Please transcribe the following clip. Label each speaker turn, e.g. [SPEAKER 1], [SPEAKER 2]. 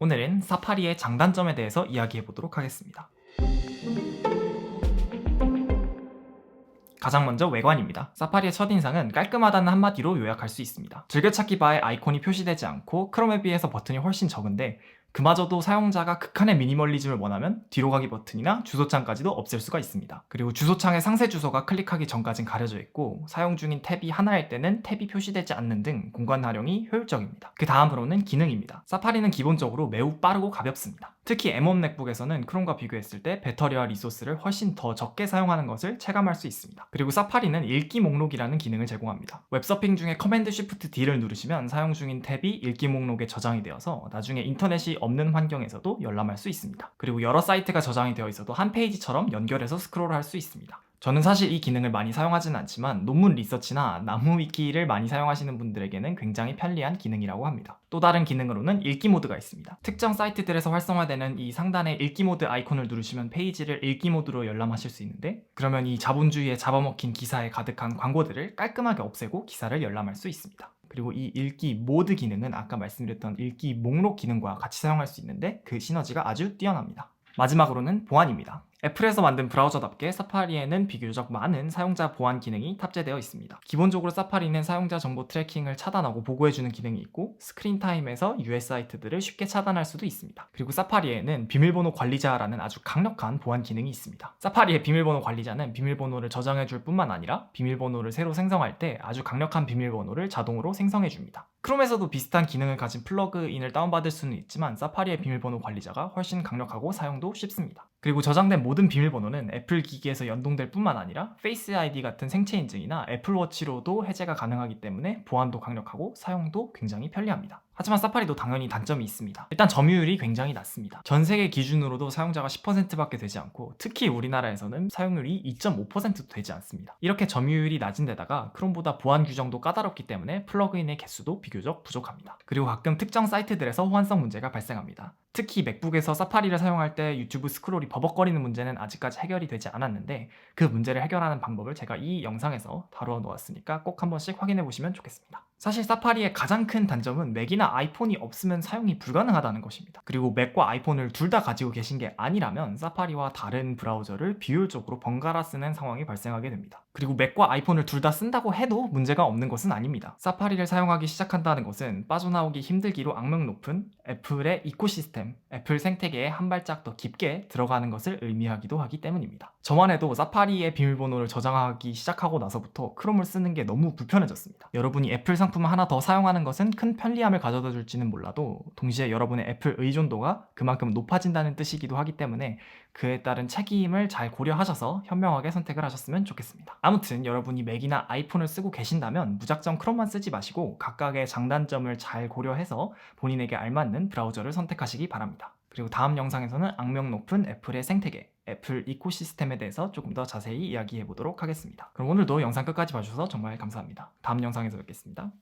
[SPEAKER 1] 오늘은 사파리의 장단점에 대해서 이야기해 보도록 하겠습니다. 가장 먼저 외관입니다. 사파리의 첫인상은 깔끔하다는 한마디로 요약할 수 있습니다. 즐겨찾기 바에 아이콘이 표시되지 않고 크롬에 비해서 버튼이 훨씬 적은데 그마저도 사용자가 극한의 미니멀리즘을 원하면 뒤로 가기 버튼이나 주소창까지도 없앨 수가 있습니다. 그리고 주소창의 상세 주소가 클릭하기 전까진 가려져 있고 사용 중인 탭이 하나일 때는 탭이 표시되지 않는 등 공간 활용이 효율적입니다. 그 다음으로는 기능입니다. 사파리는 기본적으로 매우 빠르고 가볍습니다. 특히 M1 맥북에서는 크롬과 비교했을 때 배터리와 리소스를 훨씬 더 적게 사용하는 것을 체감할 수 있습니다. 그리고 사파리는 읽기 목록이라는 기능을 제공합니다. 웹서핑 중에 커맨드 쉬프트 D를 누르시면 사용 중인 탭이 읽기 목록에 저장이 되어서 나중에 인터넷이 없는 환경에서도 열람할 수 있습니다. 그리고 여러 사이트가 저장이 되어 있어도 한 페이지처럼 연결해서 스크롤을 할수 있습니다. 저는 사실 이 기능을 많이 사용하지는 않지만 논문 리서치나 나무 위키를 많이 사용하시는 분들에게는 굉장히 편리한 기능이라고 합니다. 또 다른 기능으로는 읽기 모드가 있습니다. 특정 사이트들에서 활성화되는 이 상단의 읽기 모드 아이콘을 누르시면 페이지를 읽기 모드로 열람하실 수 있는데 그러면 이 자본주의에 잡아먹힌 기사에 가득한 광고들을 깔끔하게 없애고 기사를 열람할 수 있습니다. 그리고 이 읽기 모드 기능은 아까 말씀드렸던 읽기 목록 기능과 같이 사용할 수 있는데 그 시너지가 아주 뛰어납니다. 마지막으로는 보안입니다. 애플에서 만든 브라우저답게 사파리에는 비교적 많은 사용자 보안 기능이 탑재되어 있습니다. 기본적으로 사파리는 사용자 정보 트래킹을 차단하고 보고해주는 기능이 있고 스크린 타임에서 US 사이트들을 쉽게 차단할 수도 있습니다. 그리고 사파리에는 비밀번호 관리자라는 아주 강력한 보안 기능이 있습니다. 사파리의 비밀번호 관리자는 비밀번호를 저장해줄 뿐만 아니라 비밀번호를 새로 생성할 때 아주 강력한 비밀번호를 자동으로 생성해줍니다. 크롬에서도 비슷한 기능을 가진 플러그인을 다운받을 수는 있지만 사파리의 비밀번호 관리자가 훨씬 강력하고 사용도 쉽습니다. 그리고 저장된 모든 비밀번호는 애플 기기에서 연동될 뿐만 아니라 페이스 아이디 같은 생체 인증이나 애플워치로도 해제가 가능하기 때문에 보안도 강력하고 사용도 굉장히 편리합니다. 하지만 사파리도 당연히 단점이 있습니다. 일단 점유율이 굉장히 낮습니다. 전 세계 기준으로도 사용자가 10%밖에 되지 않고 특히 우리나라에서는 사용률이 2.5%도 되지 않습니다. 이렇게 점유율이 낮은 데다가 크롬보다 보안 규정도 까다롭기 때문에 플러그인의 개수도 비교적 부족합니다. 그리고 가끔 특정 사이트들에서 호환성 문제가 발생합니다. 특히 맥북에서 사파리를 사용할 때 유튜브 스크롤이 버벅거리는 문제는 아직까지 해결이 되지 않았는데 그 문제를 해결하는 방법을 제가 이 영상에서 다루어 놓았으니까 꼭 한 번씩 확인해 보시면 좋겠습니다. 사실 사파리의 가장 큰 단점은 맥이나 아이폰이 없으면 사용이 불가능하다는 것입니다. 그리고 맥과 아이폰을 둘 다 가지고 계신 게 아니라면 사파리와 다른 브라우저를 비효율적으로 번갈아 쓰는 상황이 발생하게 됩니다. 그리고 맥과 아이폰을 둘 다 쓴다고 해도 문제가 없는 것은 아닙니다. 사파리를 사용하기 시작한다는 것은 빠져나오기 힘들기로 악명 높은 애플의 이코시스템, 애플 생태계에 한 발짝 더 깊게 들어가는 것을 의미하기도 하기 때문입니다. 저만 해도 사파리의 비밀번호를 저장하기 시작하고 나서부터 크롬을 쓰는 게 너무 불편해졌습니다. 여러분이 애플 상 품을 하나 더 사용하는 것은 큰 편리함을 가져다 줄지는 몰라도 동시에 여러분의 애플 의존도가 그만큼 높아진다는 뜻이기도 하기 때문에 그에 따른 책임을 잘 고려하셔서 현명하게 선택을 하셨으면 좋겠습니다. 아무튼 여러분이 맥이나 아이폰을 쓰고 계신다면 무작정 크롬만 쓰지 마시고 각각의 장단점을 잘 고려해서 본인에게 알맞는 브라우저를 선택하시기 바랍니다. 그리고 다음 영상에서는 악명 높은 애플의 생태계, 애플 이코시스템에 대해서 조금 더 자세히 이야기해 보도록 하겠습니다. 그럼 오늘도 영상 끝까지 봐주셔서 정말 감사합니다. 다음 영상에서 뵙겠습니다.